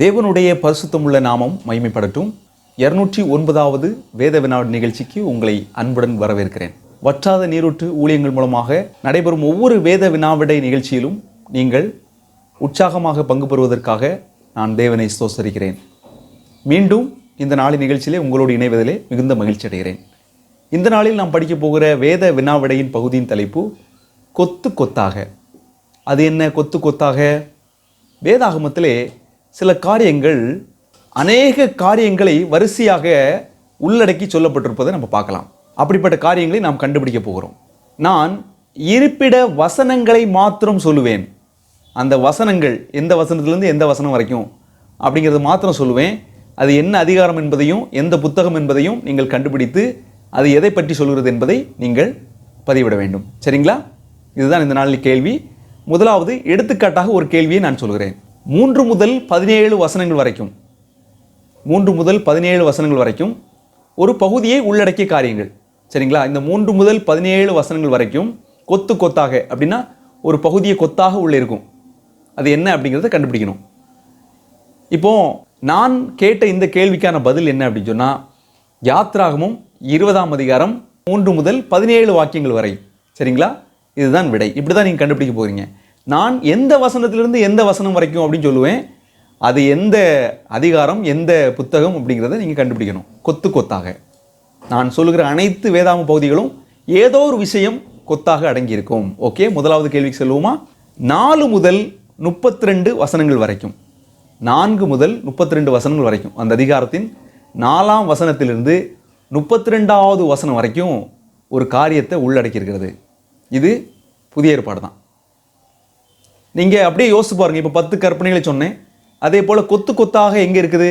தேவனுடைய பரிசுத்தமுள்ள நாமம் மகிமைப்படட்டும். இருநூற்றி ஒன்பதாவது வேத வினாடு நிகழ்ச்சிக்கு உங்களை அன்புடன் வரவேற்கிறேன். வற்றாத நீரூற்று ஊழியங்கள் மூலமாக நடைபெறும் ஒவ்வொரு வேத வினாவிடை நிகழ்ச்சியிலும் நீங்கள் உற்சாகமாக பங்கு பெறுவதற்காக நான் தேவனை ஸ்தோசரிக்கிறேன் மீண்டும் இந்த நாளின் நிகழ்ச்சியிலே உங்களோடு இணைவதிலே மிகுந்த மகிழ்ச்சி அடைகிறேன். இந்த நாளில் நாம் படிக்கப் போகிற வேத வினாவிடையின் பகுதியின் தலைப்பு கொத்து கொத்தாக. அது என்ன கொத்து கொத்தாக? வேதாகமத்திலே சில காரியங்கள் அநேக காரியங்களை வரிசையாக உள்ளடக்கி சொல்லப்பட்டிருப்பதை நம்ம பார்க்கலாம். அப்படிப்பட்ட காரியங்களை நாம் கண்டுபிடிக்க போகிறோம். நான் இருப்பிட வசனங்களை மாத்திரம் சொல்லுவேன். அந்த வசனங்கள் எந்த வசனத்துலேருந்து எந்த வசனம் வரைக்கும் அப்படிங்கிறது மாத்திரம் சொல்லுவேன். அது என்ன அதிகாரம் என்பதையும் எந்த புத்தகம் என்பதையும் நீங்கள் கண்டுபிடித்து அது எதை பற்றி சொல்கிறது என்பதை நீங்கள் பதிவிட வேண்டும். சரிங்களா? இதுதான் இந்த நாளில் கேள்வி. முதலாவது எடுத்துக்காட்டாக ஒரு கேள்வியை நான் சொல்கிறேன். மூன்று முதல் பதினேழு வசனங்கள் வரைக்கும். மூன்று முதல் பதினேழு வசனங்கள் வரைக்கும் ஒரு பகுதியை உள்ளடக்கிய காரியங்கள். சரிங்களா? இந்த மூன்று முதல் பதினேழு வசனங்கள் வரைக்கும் கொத்து கொத்தாக அப்படின்னா ஒரு பகுதியை கொத்தாக உள்ளே இருக்கும். அது என்ன அப்படிங்கிறத கண்டுபிடிக்கணும். இப்போ நான் கேட்ட இந்த கேள்விக்கான பதில் என்ன அப்படின்னு சொன்னால் யாத்ராகமும் இருபதாம் அதிகாரம் மூன்று முதல் பதினேழு வாக்கியங்கள் வரை. சரிங்களா? இதுதான் விடை. இப்படி தான் நீங்கள் கண்டுபிடிக்க போகிறீங்க நான் எந்த வசனத்திலிருந்து எந்த வசனம் வரைக்கும் அப்படின்னு சொல்லுவேன். அது எந்த அதிகாரம் எந்த புத்தகம் அப்படிங்கிறத நீங்கள் கண்டுபிடிக்கணும். கொத்து கொத்தாக. நான் சொல்லுகிற அனைத்து வேதாம பகுதிகளும் ஏதோ ஒரு விஷயம் கொத்தாக அடங்கியிருக்கும். ஓகே முதலாவது கேள்விக்கு செல்வோமா நாலு முதல் முப்பத்தி ரெண்டு வசனங்கள் வரைக்கும். நான்கு முதல் முப்பத்தி ரெண்டு வசனங்கள் வரைக்கும். அந்த அதிகாரத்தின் நாலாம் வசனத்திலிருந்து முப்பத்தி ரெண்டாவது வசனம் வரைக்கும் ஒரு காரியத்தை உள்ளடக்கியிருக்கிறது. இது புதிய ஏற்பாடு தான் நீங்கள் அப்படியே யோசிச்சு பாருங்கள் இப்போ பத்து கற்பனைகளை சொன்னேன். அதே போல் கொத்து கொத்தாக எங்கே இருக்குது?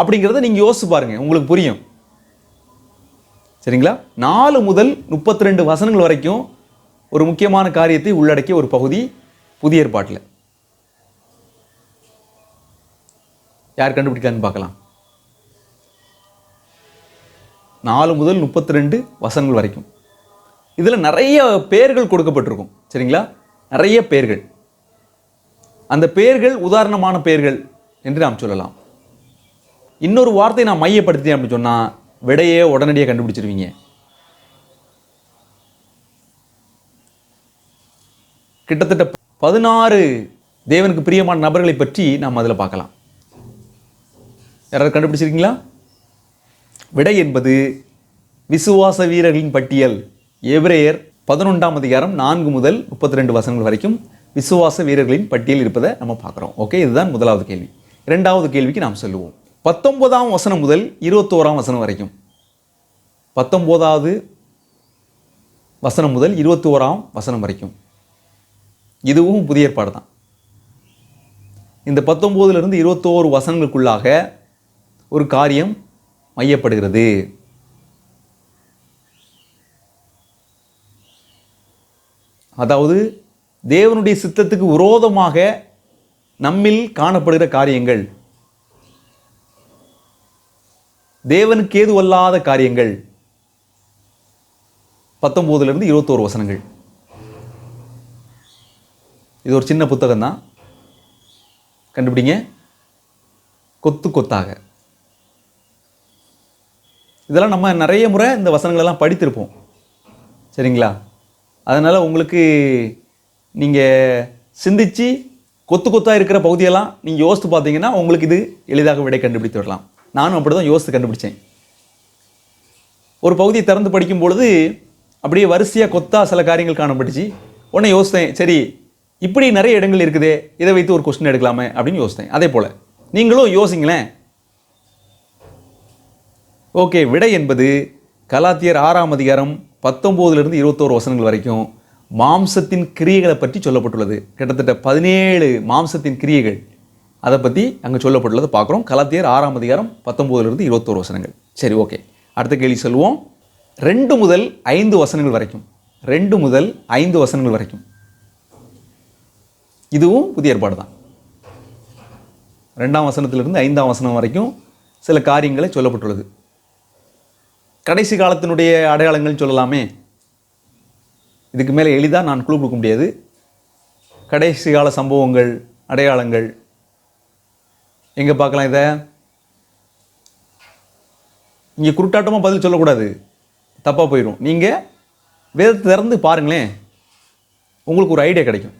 அப்படிங்கிறத நீங்கள் யோசிச்சு பாருங்கள் உங்களுக்கு புரியும். சரிங்களா? நாலு முதல் முப்பத்தி ரெண்டு வசனங்கள் வரைக்கும் ஒரு முக்கியமான காரியத்தை உள்ளடக்கிய ஒரு பகுதி புதிய ஏற்பாட்டில். யார் கண்டுபிடிக்கலான்னு பார்க்கலாம். நாலு முதல் முப்பத்தி ரெண்டு வசனங்கள் வரைக்கும். இதில் நிறைய பெயர்கள் கொடுக்கப்பட்டிருக்கும். சரிங்களா? நிறைய பெயர்கள் அந்த பெயர்கள் உதாரணமான பெயர்கள் என்று நாம் சொல்லலாம். இன்னொரு வார்த்தை நான் மையப்படுத்தினேன் அப்படின்னு சொன்னால் விடையே உடனடியாக கண்டுபிடிச்சிருவீங்க. கிட்டத்தட்ட பதினாறு தேவனுக்கு பிரியமான நபர்களை பற்றி நாம் அதில் பார்க்கலாம். யாராவது கண்டுபிடிச்சிருக்கீங்களா? விடை என்பது விசுவாச வீரர்களின் பட்டியல். எவ்ரேயர் பதினொன்றாம் அதிகாரம் நான்கு முதல் முப்பத்தி ரெண்டு வசனங்கள் வரைக்கும் விசுவாச வீரர்களின் பட்டியல் இருப்பதை நம்ம பார்க்குறோம். ஓகே இதுதான் முதலாவது கேள்வி. இரண்டாவது கேள்விக்கு நாம் சொல்லுவோம். பத்தொன்பதாம் வசனம் முதல் இருபத்தோராம் வசனம் வரைக்கும். பத்தொம்போதாவது வசனம் முதல் இருபத்தி ஓராம் வசனம் வரைக்கும். இதுவும் புதிய ஏற்பாடு தான். இந்த பத்தொம்போதுலேருந்து இருபத்தோரு வசனங்களுக்குள்ளாக ஒரு காரியம் மையப்படுகிறது. அதாவது தேவனுடைய சித்தத்துக்கு விரோதமாக நம்மில் காணப்படுகிற காரியங்கள். தேவனுக்கு ஏதுவல்லாத காரியங்கள்? பத்தொம்போதுலேருந்து இருபத்தோரு வசனங்கள். இது ஒரு சின்ன புத்தகம் தான் கண்டுபிடிங்க. கொத்து கொத்தாக. இதெல்லாம் நம்ம நிறைய முறை இந்த வசனங்களெல்லாம் படித்திருப்போம். சரிங்களா? அதனால் உங்களுக்கு நீங்கள் சிந்திச்சு கொத்து கொத்தாக இருக்கிற பகுதியெல்லாம் நீங்கள் யோசித்து பார்த்தீங்கன்னா உங்களுக்கு இது எளிதாக விடை கண்டுபிடித்து விடலாம். நானும் அப்படி தான் யோசித்து கண்டுபிடிச்சேன். ஒரு பகுதியை திறந்து படிக்கும் பொழுது அப்படியே வரிசையாக கொத்தா சில காரியங்கள் காணப்பட்டுச்சு. உடனே யோசித்தேன் சரி இப்படி நிறைய இடங்கள் இருக்குதே இதை வைத்து ஒரு கொஸ்டின் எடுக்கலாமே அப்படின்னு யோசித்தேன். அதே போல் நீங்களும் யோசிங்களேன். ஓகே விடை என்பது கலாத்தியர் ஆறாம் அதிகாரம் பத்தொம்போதுலேருந்து இருபத்தோரு வசனங்கள் வரைக்கும் மாம்சத்தின் கிரியைகளை பற்றி சொல்லப்பட்டுள்ளது. கிட்டத்தட்ட பதினேழு மாம்சத்தின் கிரியைகள். அதை பற்றி அங்கே சொல்லப்பட்டுள்ளதை பார்க்குறோம். கலத்தியர் ஆறாம் அதிகாரம் பத்தொம்போதுலேருந்து இருபத்தோரு வசனங்கள். சரி ஓகே. அடுத்த கேள்வி சொல்லுவோம். ரெண்டு முதல் ஐந்து வசனங்கள் வரைக்கும். ரெண்டு முதல் ஐந்து வசனங்கள் வரைக்கும். இதுவும் புதிய ஏற்பாடு தான். ரெண்டாம் வசனத்திலிருந்து ஐந்தாம் வசனம் வரைக்கும் சில காரியங்களை சொல்லப்பட்டுள்ளது. கடைசி காலத்தினுடைய அடையாளங்கள் சொல்லலாமே. இதுக்கு மேலே எளிதாக நான் குழு கொடுக்க முடியாது. கடைசி கால சம்பவங்கள் அடையாளங்கள். எங்கே பார்க்கலாம் இதை? இங்கே குருட்டாட்டமாக பதில் சொல்லக்கூடாது. தப்பாக போயிடும் நீங்கள் வேதத்தை திறந்து பாருங்களேன். உங்களுக்கு ஒரு ஐடியா கிடைக்கும்.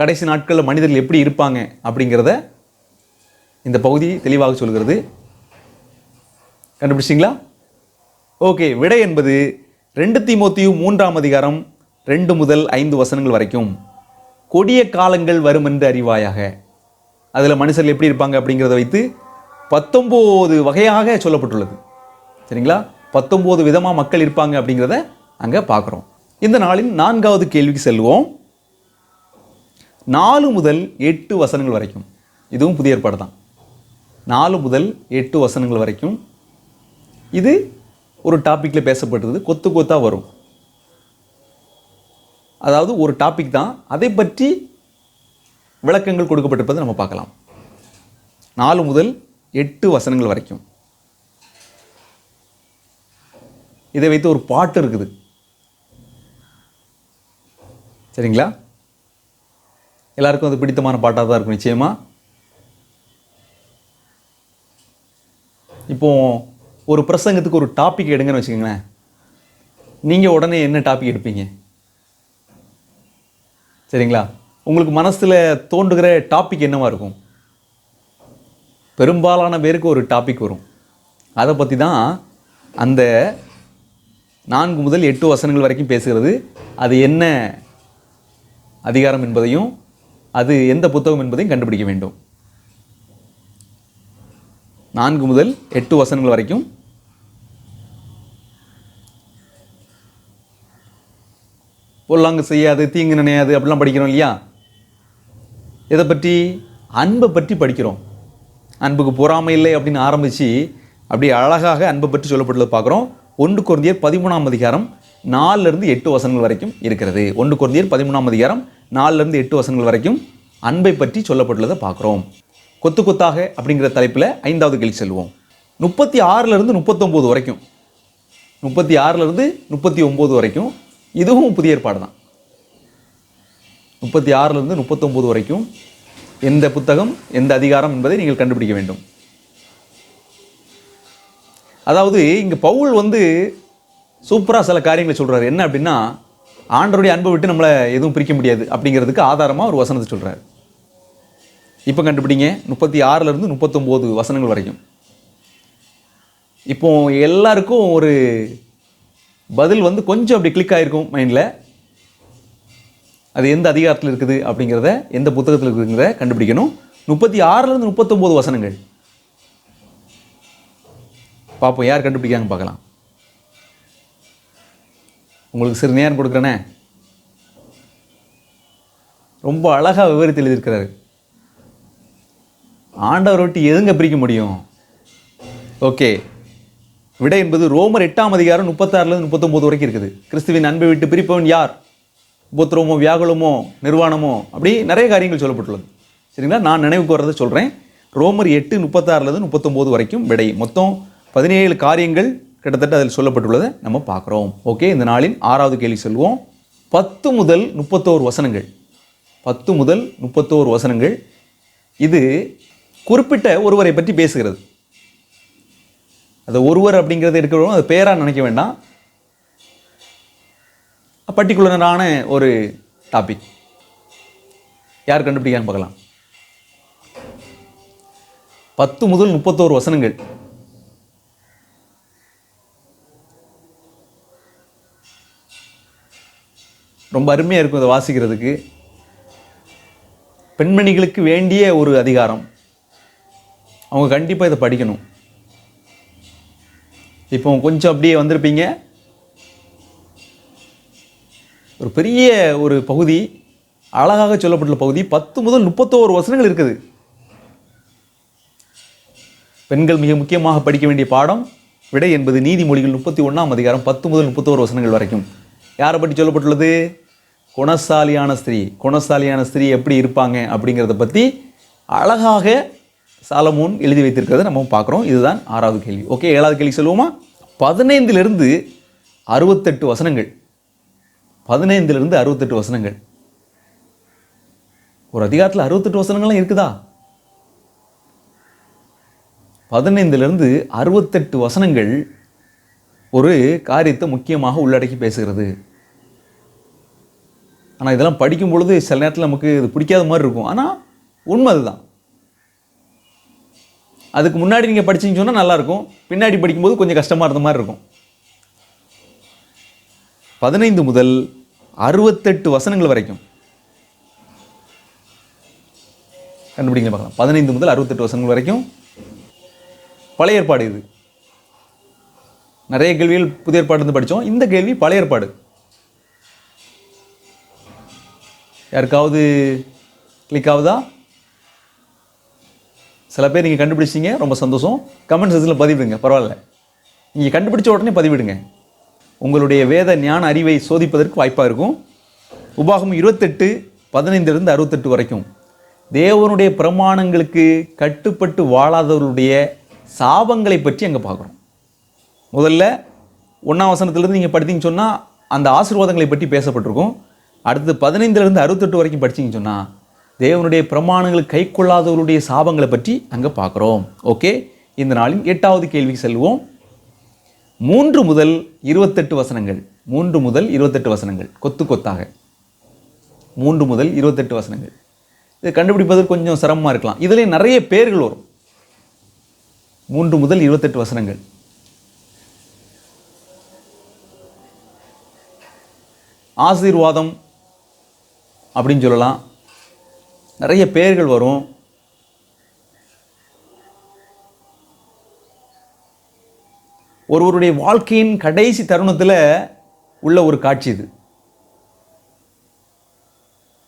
கடைசி நாட்களில் மனிதர்கள் எப்படி இருப்பாங்க அப்படிங்கிறத இந்த பகுதி தெளிவாக சொல்கிறது. கண்டுபிடிச்சிங்களா ஓகே விடை என்பது ரெண்டு தீமோத்தியும் மூன்றாம் அதிகாரம் ரெண்டு முதல் ஐந்து வசனங்கள் வரைக்கும். கொடிய காலங்கள் வரும் என்று அறிவாயாக. அதில் மனுஷர்கள் எப்படி இருப்பாங்க அப்படிங்கிறத வைத்து பத்தொம்போது வகையாக சொல்லப்பட்டுள்ளது. சரிங்களா? பத்தொம்போது விதமாக மக்கள் இருப்பாங்க அப்படிங்கிறத அங்கே பார்க்குறோம். இந்த நாளின் நான்காவது கேள்விக்கு செல்வோம். நாலு முதல் எட்டு வசனங்கள் வரைக்கும். இதுவும் புதிய ஏற்பாடு தான் நாலு முதல் எட்டு வசனங்கள் வரைக்கும் இது ஒரு டாப்பிக்கில் பேசப்படுறது கொத்து கொத்தாக வரும். அதாவது ஒரு டாபிக் தான். அதை பற்றி விளக்கங்கள் கொடுக்கப்பட்டிருப்பதை நம்ம பார்க்கலாம். நாலு முதல் எட்டு வசனங்கள் வரைக்கும். இதை வைத்து ஒரு பாட்டு இருக்குது. சரிங்களா? எல்லாருக்கும் அது பிடித்தமான பாட்டாக தான் இருக்கும் நிச்சயமாக இப்போது ஒரு பிரசங்கத்துக்கு ஒரு டாபிக் எடுங்கன்னு வச்சுக்கோங்களேன். நீங்கள் உடனே என்ன டாபிக் எடுப்பீங்க? சரிங்களா? உங்களுக்கு மனசில் தோன்றுகிற டாபிக் என்னவாக இருக்கும்? பெரும்பாலான பேருக்கு ஒரு டாபிக் வரும். அதை பற்றி தான் அந்த நான்கு முதல் எட்டு வசனங்கள் வரைக்கும் பேசுகிறது. அது என்ன அதிகாரம் என்பதையும் அது எந்த புத்தகம் என்பதையும் கண்டுபிடிக்க வேண்டும். நான்கு முதல் எட்டு வசனங்கள் வரைக்கும் பொல்லாங்கு செய்யாது தீங்கு நினையாது அப்படிலாம் படிக்கிறோம் இல்லையா? இதை பற்றி? அன்பை பற்றி படிக்கிறோம். அன்புக்கு பொறாமை இல்லை அப்படின்னு ஆரம்பித்து அப்படியே அழகாக அன்பை பற்றி சொல்லப்பட்டுள்ளது பார்க்குறோம். ஒன்று குருந்தியர் பதிமூணாம் அதிகாரம் நாலுலேருந்து எட்டு வசனங்கள் வரைக்கும் இருக்கிறது. ஒன்று குருந்தியர் பதிமூணாம் அதிகாரம் நாலுலேருந்து எட்டு வசனங்கள் வரைக்கும் அன்பை பற்றி சொல்லப்பட்டுள்ளதை பார்க்குறோம். கொத்து கொத்தாக அப்படிங்கிற தலைப்பில் ஐந்தாவது கேள்வி செல்வோம். முப்பத்தி ஆறுலேருந்து முப்பத்தொம்போது வரைக்கும். முப்பத்தி ஆறுலேருந்து முப்பத்தி ஒம்பது வரைக்கும் இதுவும் புதிய ஏற்பாடு தான் முப்பத்தி ஆறிலிருந்து முப்பத்தொம்போது வரைக்கும் எந்த புத்தகம் எந்த அதிகாரம் என்பதை நீங்கள் கண்டுபிடிக்க வேண்டும். அதாவது இங்கே பவுல் வந்து சூப்பராக சில காரியங்களை சொல்கிறாரு என்ன அப்படின்னா ஆண்டருடைய அன்பை விட்டு நம்மளை எதுவும் பிரிக்க முடியாது அப்படிங்கிறதுக்கு ஆதாரமாக ஒரு வசனத்தை சொல்கிறார் இப்போ கண்டுபிடிங்க முப்பத்தி ஆறுலேருந்து முப்பத்தொம்போது வசனங்கள் வரைக்கும். இப்போ எல்லாருக்கும் ஒரு பதில் வந்து கொஞ்சம் அப்படி கிளிக் ஆகிருக்கும் மைண்டில் அது எந்த அதிகாரத்தில் இருக்குது அப்படிங்கிறத எந்த புத்தகத்தில் இருக்குங்கிறத கண்டுபிடிக்கணும். முப்பத்தி ஆறுலேருந்து முப்பத்தொம்போது வசனங்கள். பார்ப்போம் யார் கண்டுபிடிக்காங்க பார்க்கலாம். உங்களுக்கு சிறு நேரம் கொடுக்குறேனே. ரொம்ப அழகாக விவரித்து எழுதியிருக்கிறாரு. ஆண்டவர் விட்டு எதுங்க பிரிக்க முடியும்? ஓகே. விடை என்பது ரோமர் எட்டாம் அதிகாரம் முப்பத்தாறுலேருந்து முப்பத்தொம்போது வரைக்கும் இருக்குது. கிறிஸ்துவின் அன்பை விட்டு பிரிப்பவன் யார்? உபத்திரமோ வியாகுலமோ நிர்வாணமோ அப்படி நிறைய காரியங்கள் சொல்லப்பட்டுள்ளது. சரிங்களா? நான் நினைவுக்கு வர்றதை சொல்கிறேன் ரோமர் எட்டு முப்பத்தாறுலேருந்து முப்பத்தொம்போது வரைக்கும் விடை. மொத்தம் பதினேழு காரியங்கள் கிட்டத்தட்ட அதில் சொல்லப்பட்டுள்ளதை நம்ம பார்க்குறோம். ஓகே? இந்த நாளின் ஆறாவது கேள்வி சொல்வோம் பத்து முதல் முப்பத்தோரு வசனங்கள். பத்து முதல் முப்பத்தோரு வசனங்கள். இது குறிப்பிட்ட ஒருவரை பற்றி பேசுகிறது. அது ஒருவர் அப்படிங்கிறது இருக்கிறவங்க அது பேராக நினைக்க வேண்டாம். பர்டிகுலரான ஒரு டாபிக். யார் கண்டுபிடிக்கான்னு பார்க்கலாம். பத்து முதல் முப்பத்தோரு வசனங்கள். ரொம்ப அருமையாக இருக்கும் இதை வாசிக்கிறதுக்கு. பெண்மணிகளுக்கு வேண்டிய ஒரு அதிகாரம். அவங்க கண்டிப்பாக இதை படிக்கணும். இப்போ கொஞ்சம் அப்படியே வந்திருப்பீங்க. ஒரு பெரிய ஒரு பகுதி அழகாக சொல்லப்பட்டுள்ள பகுதி பத்து முதல் முப்பத்தோரு வசனங்கள் இருக்குது. பெண்கள் மிக முக்கியமாக படிக்க வேண்டிய பாடம் விடை என்பது நீதிமொழிகள் முப்பத்தி ஒன்றாம் அதிகாரம் பத்து முதல் முப்பத்தோரு வசனங்கள் வரைக்கும். யாரை பற்றி சொல்லப்பட்டுள்ளது? குணசாலியான ஸ்திரீ. குணசாலியான ஸ்திரீ எப்படி இருப்பாங்க அப்படிங்கிறத பற்றி அழகாக சாலமோன் எழுதி வைத்திருக்கிறத நம்ம பார்க்குறோம். இதுதான் ஆறாவது கேள்வி. ஓகே ஏழாவது கேள்வி சொல்லுவோமா? பதினைந்திலிருந்து அறுபத்தெட்டு வசனங்கள். பதினைந்திலிருந்து அறுபத்தெட்டு வசனங்கள். ஒரு அதிகாரத்தில் அறுபத்தெட்டு வசனங்கள்லாம் இருக்குதா? பதினைந்திலிருந்து அறுபத்தெட்டு வசனங்கள் ஒரு காரியத்தை முக்கியமாக உள்ளடக்கி பேசுகிறது. ஆனால் இதெல்லாம் படிக்கும் பொழுது சில நேரத்தில் நமக்கு இது பிடிக்காத மாதிரி இருக்கும். ஆனால் உண்மை அதுதான். அதுக்கு முன்னாடி நீங்கள் படிச்சீங்கன்னு சொன்னால் நல்லாயிருக்கும். பின்னாடி படிக்கும்போது கொஞ்சம் கஷ்டமாக இருந்த மாதிரி இருக்கும். பதினைந்து முதல் அறுபத்தெட்டு வசனங்கள் வரைக்கும். கண்டுபிடிங்க பார்க்கலாம். பதினைந்து முதல் அறுபத்தெட்டு வசனங்கள் வரைக்கும். பழைய ஏற்பாடு இது. நிறைய கேள்விகள் புதிய ஏற்பாடு இருந்து படித்தோம் இந்த கேள்வி பழைய ஏற்பாடு. யாருக்காவது கிளிக் ஆகுதா? சில பேர் நீங்கள் கண்டுபிடிச்சிங்க ரொம்ப சந்தோஷம். கமெண்ட் செக்ஷனில் பதிவிடுங்க பரவாயில்ல. நீங்கள் கண்டுபிடிச்ச உடனே பதிவிடுங்க. உங்களுடைய வேத ஞான அறிவை சோதிப்பதற்கு வாய்ப்பாக இருக்கும். உபாகம் இருபத்தெட்டு பதினைந்திலிருந்து அறுபத்தெட்டு வரைக்கும். தேவனுடைய பிரமாணங்களுக்கு கட்டுப்பட்டு வாழாதவர்களுடைய சாபங்களை பற்றி அங்கே பார்க்குறோம். முதல்ல ஒன்றாம் வசனத்துலேருந்து நீங்கள் படித்தீங்கன்னு சொன்னால் அந்த ஆசீர்வாதங்களை பற்றி பேசப்பட்டிருக்கும். அடுத்து பதினைந்துலேருந்து அறுபத்தெட்டு வரைக்கும் படித்தீங்கன்னு சொன்னால் தேவனுடைய பிரமாணங்களை கை கொள்ளாதவர்களுடைய சாபங்களை பற்றி அங்கே பார்க்குறோம். ஓகே இந்த நாளின் எட்டாவது கேள்விக்கு செல்வோம். மூன்று முதல் இருபத்தெட்டு வசனங்கள். மூன்று முதல் இருபத்தெட்டு வசனங்கள். கொத்து கொத்தாக. மூன்று முதல் இருபத்தெட்டு வசனங்கள். இது கண்டுபிடிப்பதற்கு கொஞ்சம் சிரமமாக இருக்கலாம். இதில் நிறைய பேர்கள் வரும். மூன்று முதல் இருபத்தெட்டு வசனங்கள். ஆசீர்வாதம் அப்படின்னு சொல்லலாம். நிறைய பெயர்கள் வரும். ஒருவருடைய வாழ்க்கையின் கடைசி தருணத்தில் உள்ள ஒரு காட்சி இது.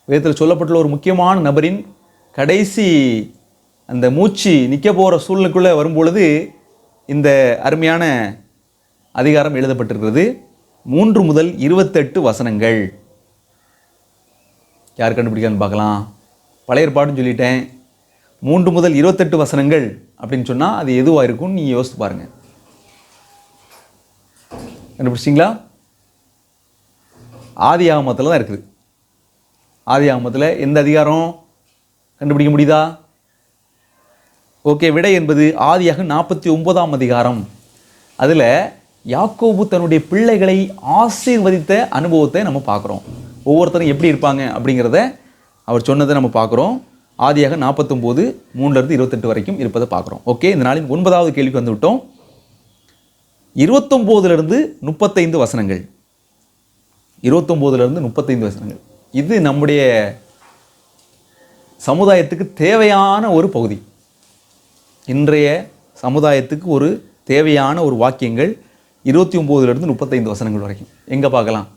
வேதத்தில் சொல்லப்பட்டுள்ள ஒரு முக்கியமான நபரின் கடைசி அந்த மூச்சு நிற்க போகிற சூழ்நிலைக்குள்ளே வரும்பொழுது இந்த அருமையான அதிகாரம் எழுதப்பட்டிருக்கிறது. மூன்று முதல் இருபத்தெட்டு வசனங்கள். யார் கண்டுபிடிக்கான்னு பார்க்கலாம். பழைய சொல்லிட்டேன். மூன்று முதல் இருபத்தெட்டு வசனங்கள் அப்படின்னு சொன்னால் அது எதுவாக இருக்கும்னு நீங்கள் யோசித்து பாருங்கள் கண்டுபிடிச்சிங்களா ஆதி ஆகமத்தில் தான் இருக்குது. ஆதி ஆகமத்தில் எந்த அதிகாரம்? கண்டுபிடிக்க முடியுதா? ஓகே விடை என்பது ஆதியாக நாற்பத்தி ஒன்பதாம் அதிகாரம். அதில் யாக்கோபு தன்னுடைய பிள்ளைகளை ஆசீர்வதித்த அனுபவத்தை நம்ம பார்க்குறோம். ஒவ்வொருத்தரும் எப்படி இருப்பாங்க அப்படிங்கிறத அவர் சொன்னதை நம்ம பார்க்குறோம். ஆதியாக நாற்பத்தொம்போது மூணுலேருந்து இருபத்தெட்டு வரைக்கும் இருப்பதை பார்க்குறோம். ஓகே இந்த நாளின் ஒன்பதாவது கேள்விக்கு வந்து விட்டோம். இருபத்தொம்போதுலேருந்து முப்பத்தைந்து வசனங்கள். இருபத்தொம்போதுலேருந்து முப்பத்தைந்து வசனங்கள். இது நம்முடைய சமுதாயத்துக்கு தேவையான ஒரு பகுதி. இன்றைய சமுதாயத்துக்கு ஒரு தேவையான ஒரு வாக்கியங்கள் இருபத்தி ஒம்போதுலேருந்து முப்பத்தைந்து வசனங்கள் வரைக்கும். எங்கே பார்க்கலாம்?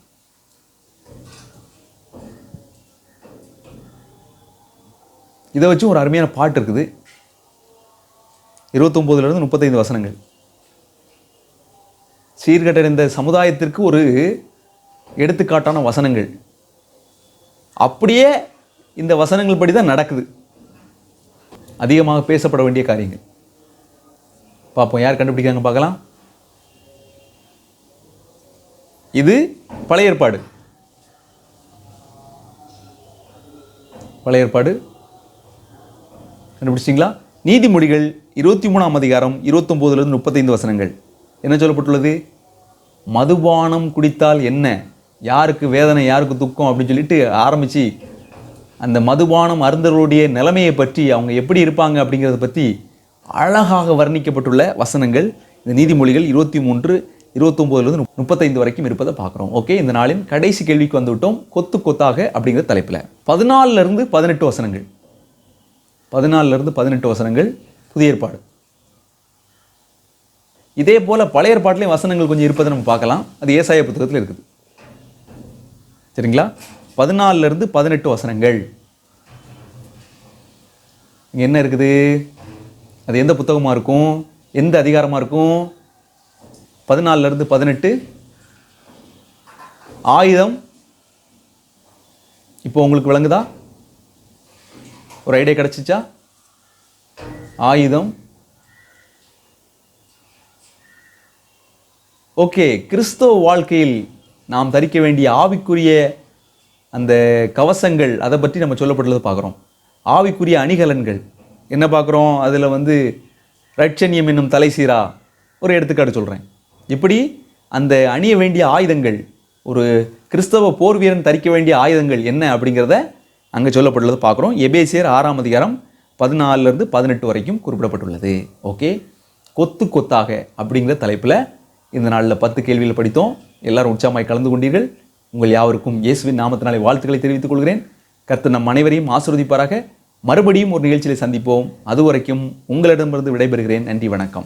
இதை வச்சு ஒரு அருமையான பாட்டு இருக்குது. இருபத்தொம்போதுலேருந்து முப்பத்தைந்து வசனங்கள். சீர்கட்டறிந்த சமுதாயத்திற்கு ஒரு எடுத்துக்காட்டான வசனங்கள். அப்படியே இந்த வசனங்கள் படி தான் நடக்குது. அதிகமாக பேசப்பட வேண்டிய காரியங்கள். பார்ப்போம் யார் கண்டுபிடிக்காங்க பார்க்கலாம். இது பழைய ஏற்பாடு. பழைய ஏற்பாடு கண்டுபிடிச்சிங்களா நீதிமொழிகள் இருபத்தி மூணாம் அதிகாரம் இருபத்தொம்போதுலேருந்து முப்பத்தைந்து வசனங்கள். என்ன சொல்லப்பட்டுள்ளது? மதுபானம் குடித்தால் என்ன? யாருக்கு வேதனை யாருக்கு துக்கம் அப்படின்னு சொல்லிட்டு ஆரம்பித்து அந்த மதுபானம் அருந்தவர்களுடைய நிலைமையை பற்றி அவங்க எப்படி இருப்பாங்க அப்படிங்கிறத பற்றி அழகாக வர்ணிக்கப்பட்டுள்ள வசனங்கள். இந்த நீதிமொழிகள் இருபத்தி மூன்று இருபத்தொம்போதுலேருந்து முப்பத்தைந்து வரைக்கும் இருப்பதை பார்க்குறோம். ஓகே இந்த நாளின் கடைசி கேள்விக்கு வந்துவிட்டோம். கொத்து கொத்தாக அப்படிங்கிற தலைப்பில். பதினாலிருந்து பதினெட்டு வசனங்கள். பதினாலிருந்து பதினெட்டு வசனங்கள் புதிய ஏற்பாடு. இதே போல் பழைய ஏற்பாட்டிலையும் வசனங்கள் கொஞ்சம் இருப்பதை நம்ம பார்க்கலாம். அது ஏசாய புத்தகத்தில் இருக்குது. சரிங்களா? பதினாலிருந்து பதினெட்டு வசனங்கள். இங்கே என்ன இருக்குது? அது எந்த புத்தகமாக இருக்கும்? எந்த அதிகாரமாக இருக்கும்? பதினாலிருந்து பதினெட்டு. ஆயுதம். இப்போ உங்களுக்கு விளங்குதா? ஒரு ஐடியா கிடச்சிச்சா? ஆயுதம். ஓகே கிறிஸ்தவ வாழ்க்கையில் நாம் தரிக்க வேண்டிய ஆவிக்குரிய அந்த கவசங்கள் அதை பற்றி நம்ம சொல்லப்பட்டுள்ளது பார்க்குறோம். ஆவிக்குரிய அணிகலன்கள். என்ன பார்க்குறோம்? அதில் வந்து ரட்சணியம் என்னும் தலைசீரா ஒரு எடுத்துக்காட்டு சொல்கிறேன் இப்படி அந்த அணிய வேண்டிய ஆயுதங்கள் ஒரு கிறிஸ்தவ போர் வீரன் தரிக்க வேண்டிய ஆயுதங்கள் என்ன அப்படிங்கிறத அங்கே சொல்லப்பட்டுள்ளது பார்க்குறோம். எபேசியர் ஆறாம் அதிகாரம் பதினாலிருந்து பதினெட்டு வரைக்கும் குறிப்பிடப்பட்டுள்ளது. ஓகே கொத்து கொத்தாக அப்படிங்கிற தலைப்பில் இந்த நாளில் பத்து கேள்விகள் படித்தோம். எல்லாரும் உற்சாகமாய் கலந்து கொண்டீர்கள். உங்கள் யாவருக்கும் இயேசுவின் நாமத்தினாலே வாழ்த்துக்களை தெரிவித்துக் கொள்கிறேன். கர்த்தர் நம் அனைவரையும் ஆசிர்வதிப்பாராக. மறுபடியும் ஒரு நிகழ்ச்சியில் சந்திப்போம். அதுவரைக்கும் உங்களிடமிருந்து விடைபெறுகிறேன். நன்றி வணக்கம்.